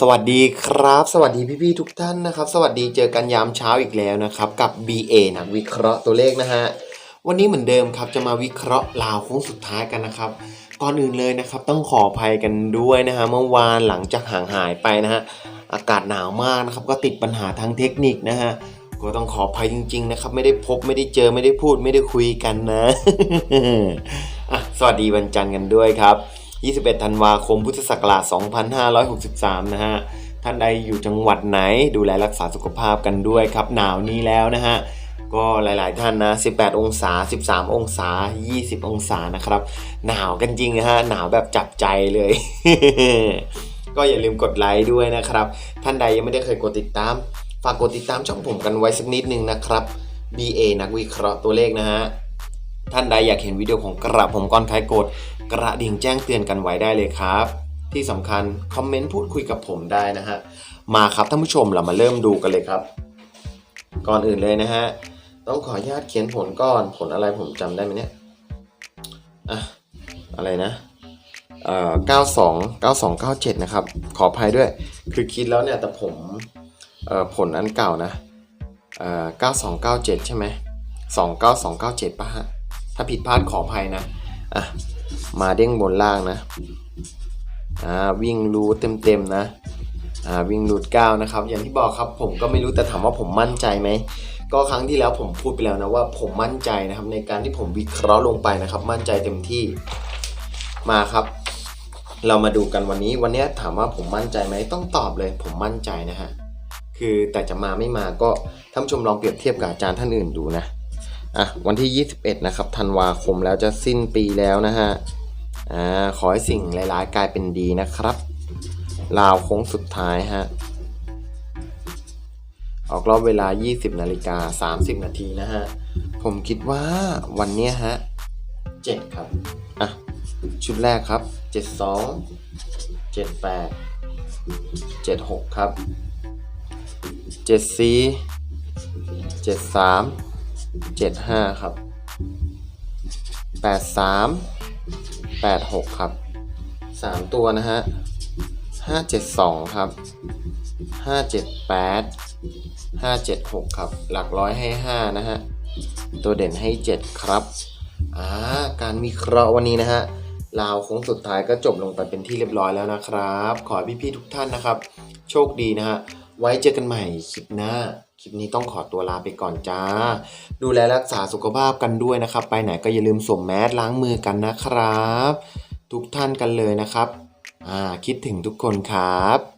สวัสดีครับ สวัสดีพี่ๆทุกท่านนะครับ สวัสดีเจอกันยามเช้าอีกแล้วนะครับ กับ BA นักวิเคราะห์ตัวเลขนะฮะวันนี้เหมือนเดิมครับจะมาวิเคราะห์ลาวโค้งสุดท้ายกันนะครับก่อนอื่นเลยนะครับ ต้องขออภัยกันด้วยนะฮะเมื่อวานหลังจากห่างหายไปนะฮะอากาศหนาวมากนะครับ ก็ติดปัญหาทางเทคนิคนะฮะก็ต้องขออภัยจริง ๆ นะครับ ไม่ได้พบไม่ได้เจอไม่ได้พูดไม่ได้คุยกันนะะสวัสดีวันจันทร์กันด้วยครับ 21 ธันวาคม พุทธศักราช 2563 นะฮะ ท่านใดอยู่จังหวัดไหนดูแลรักษาสุขภาพกันด้วยครับ หนาวนี้แล้วนะฮะ ก็หลาย ๆ ท่านนะ 18 องศา 13 องศา 20 องศานะครับ หนาวกันจริงนะฮะ หนาวแบบจับใจเลย ก็อย่าลืมกดไลค์ด้วยนะครับ ท่านใดยังไม่ได้เคยกดติดตาม ฝากกดติดตามช่องผมกันไว้สักนิดนึงนะครับ BA นักวิเคราะห์ตัวเลขนะฮะ ท่านใดอยากเห็นวิดีโอของกระผมก่อนใครกด กระดิ่งแจ้งเตือนกันไว้ได้เลยครับ ที่สำคัญคอมเมนต์พูดคุยกับผมได้นะฮะมาครับท่านผู้ชมเรามาเริ่มดูกันเลยครับ ก่อนอื่นเลยนะฮะต้องขออนุญาตเขียนผลก่อนผลอะไรผมจำได้ไหมเนี่ยอะอะไรนะเอ่อ92 92 97 นะครับ ขออภัยด้วย คือคิดแล้วเนี่ย แต่ผมเอ่อผลอันเก่านะเอ่อ9297 ใช่ไหม 29297ป่ะฮะ ถ้าผิดพลาดขออภัยนะอะมาเด้งบนล่างนะอ่าวิ่งรูทเต็มๆนะอ่าวิ่งรูทเก้านะครับ อย่างที่บอกครับผมก็ไม่รู้แต่ถามว่าผมมั่นใจไหมก็ครั้งที่แล้วผมพูดไปแล้วนะว่าผมมั่นใจนะครับในการที่ผมวิเคราะห์ลงไปนะครับ มั่นใจเต็มที่มาครับ เรามาดูกันวันนี้ วันนี้ถามว่าผมมั่นใจไหมต้องตอบเลย ผมมั่นใจนะฮะคือแต่จะมาไม่มาก็ท่านชมลองเปรียบเทียบกับอาจารย์ท่านอื่นดูนะ อะวันที่ 21 นะครับธันวาคมแล้วจะสิ้นปีแล้วนะฮะอ่าขอให้สิ่งหลายๆกลายเป็นดีนะครับลาวโค้งสุดท้ายฮะออกรอบเวลา 20 นาฬิกา 30 นาทีนะฮะ ผมคิดว่าวันเนี้ยฮะ 7 ครับ อะ ชุดแรกครับ 72 78 76 ครับ 74 73 เจ็ดห้าครับแปดสามแปดหกครับสามตัวนะฮะห้าเจ็ดสองครับห้าเจ็ดแปดห้าเจ็ดหกครับ หลักร้อยให้ห้านะฮะ ตัวเด่นให้เจ็ดครับอ่าการวิเคราะห์วันนี้นะฮะลาวโค้งสุดท้ายก็จบลงไปเป็นที่เรียบร้อยแล้วนะครับ ขอให้พี่ๆทุกท่านนะครับ โชคดีนะฮะ ไว้เจอกันใหม่คลิปหน้า คลิปนี้ต้องขอตัวลาไปก่อนจ้า ดูแลรักษาสุขภาพกันด้วยนะครับ ไปไหนก็อย่าลืมสวมแมสล้างมือกันนะครับ ทุกท่านกันเลยนะครับ อ่าคิดถึงทุกคนครับ